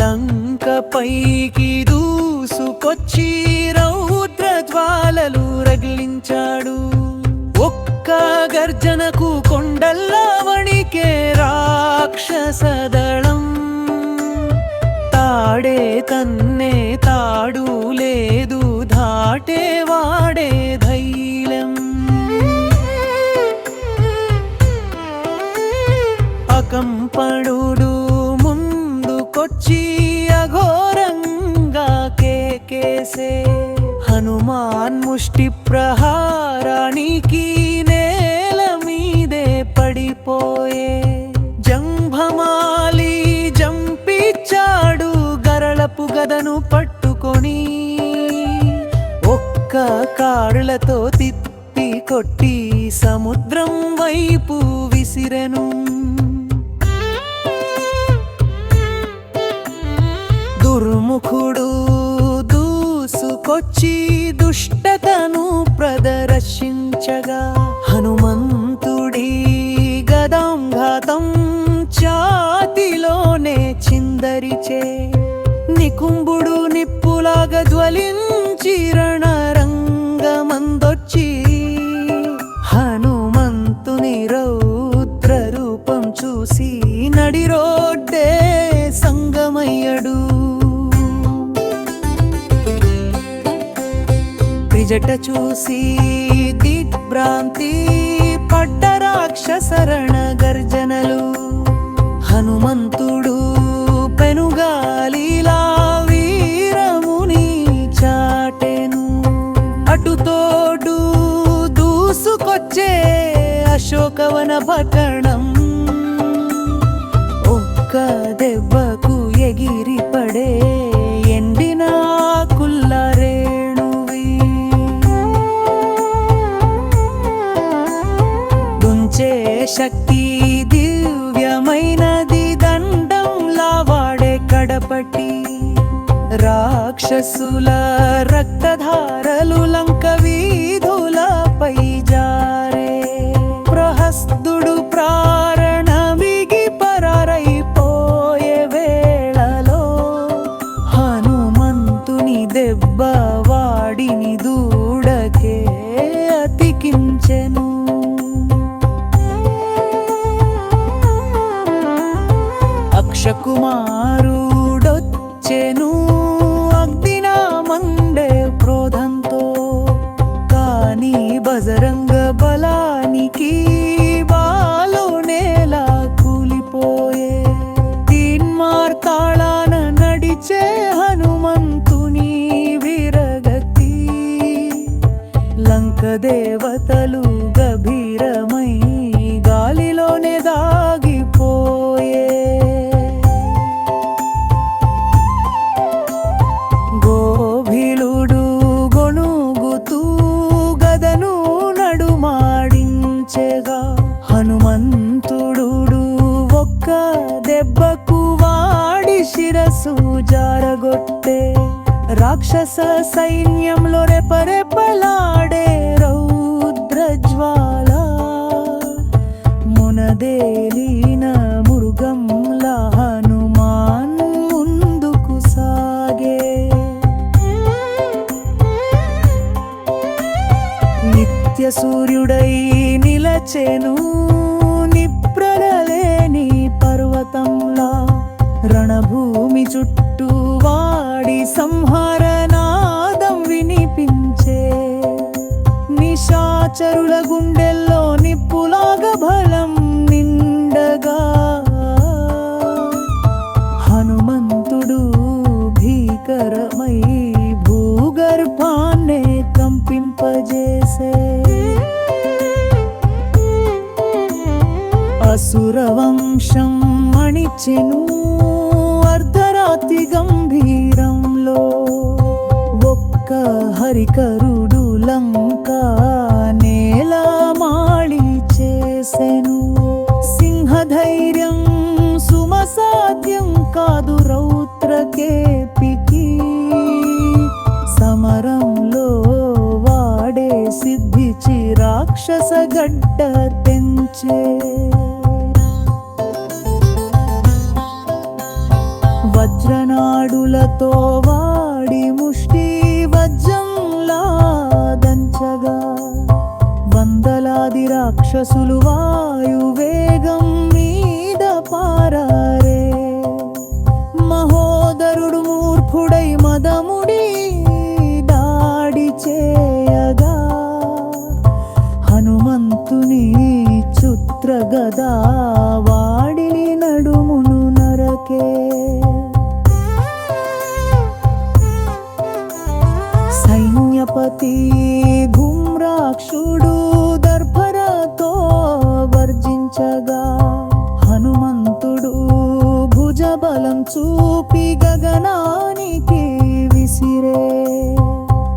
లంక పైకి దూసుకొచ్చి రౌద్ర జ్వాలలు రగిలించాడు. ఒక్క గర్జనకు కొండల్లా వణికే రాక్షసదళం తాడే తన్నే తాడు లేదు దాటే వాడే ధైర్యం అకంపడుడు వచ్చి అఘోరంగా కేకేసే. హనుమాన్ ముష్టి ప్రహారానికి నేల మీదే పడిపోయే. జంభమాలి జంపిచ్చాడు గరళపు గదను పట్టుకొని. ఒక్క కాళ్ళతో తిప్పి కొట్టి సముద్రం వైపు విసిరెను. దుర్ముఖుడు దూసుకొచ్చి దుష్టతను ప్రదర్శించగా హనుమంతుడి గదాంఘాతం ఛాతిలోనే చిందరిచే నికుంభుడు నిప్పులాగా జ్వలించి రణరంగమందొచ్చి హనుమంతుని రౌద్ర రూపం చూసి నడిరోడ్డే సంగమయ్య జట చూసి దిగ్భ్రాంతి పడ్డ రాక్షసరణ గర్జనలు. హనుమంతుడు పెనుగాలిలా వీరముని చాటెను. అటుతోడు దూసుకొచ్చే అశోకవన పట్టణం శక్తి దివ్యమైనది దండంలా వాడే కడపటి రాక్షసుల రక్తధారలు లంక వీధులపై అక్షకుమారుడొచ్చెను మనసు జారగొట్టే రాక్షస సైన్యంలో రెపరెపలాడే రౌద్రజ్వాల. మునదేలిన మృగంలా హనుమాన్ ముందుకు సాగే. నిత్య సూర్యుడై నిలచెను రణభూమి చుట్టూ వాడి సంహారనాదం వినిపించే నిశాచరుల గుండెల్లో నిప్పులాగ బలం నిండగా. హనుమంతుడు భీకరమై భూగర్భాన్నే కంపింపజేసే అసురవంశం అణిచెను కాదు రౌద్రకేపికి. సమరంలో వాడే సిద్ధిచి రాక్షస గడ్డ తెంచే. వజ్రనాడులతో వాడి ముష్టి వజ్రంలా దంచగా. వందలాది రాక్షసులు వాయు వేగం మీద పారాయి సైన్యపతి ధూమ్రాక్షుడు దర్భరతో వర్జించగా హనుమంతుడు భుజబలం చూపి గగనానికి విసిరే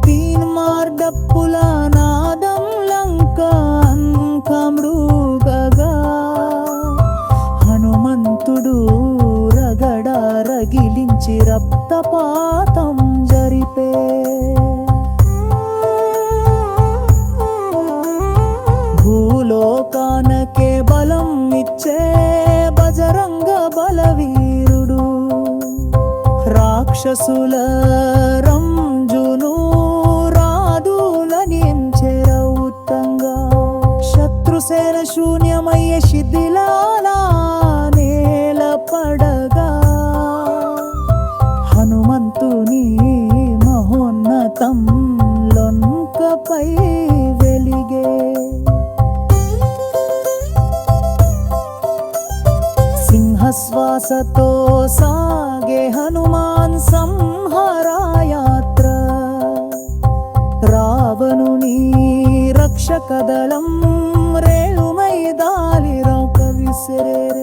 తీన్మార్గప్పుల నాదం రగిలించి రక్తపాతం జరిపే. భూలోకానకే బలం ఇచ్చే బజరంగ బలవీరుడు. రాక్షసుల ಸಾಗೆ ಹನುಮಾನ್ ಸಂಹಾರ ಸಂಹಾರಾಯಾತ್ರ ರಾವಣುನಿ ರಕ್ಷಕದಳಂ ರೇಳುಮೈ ದಾಲಿರ ಕವಿಸರೇ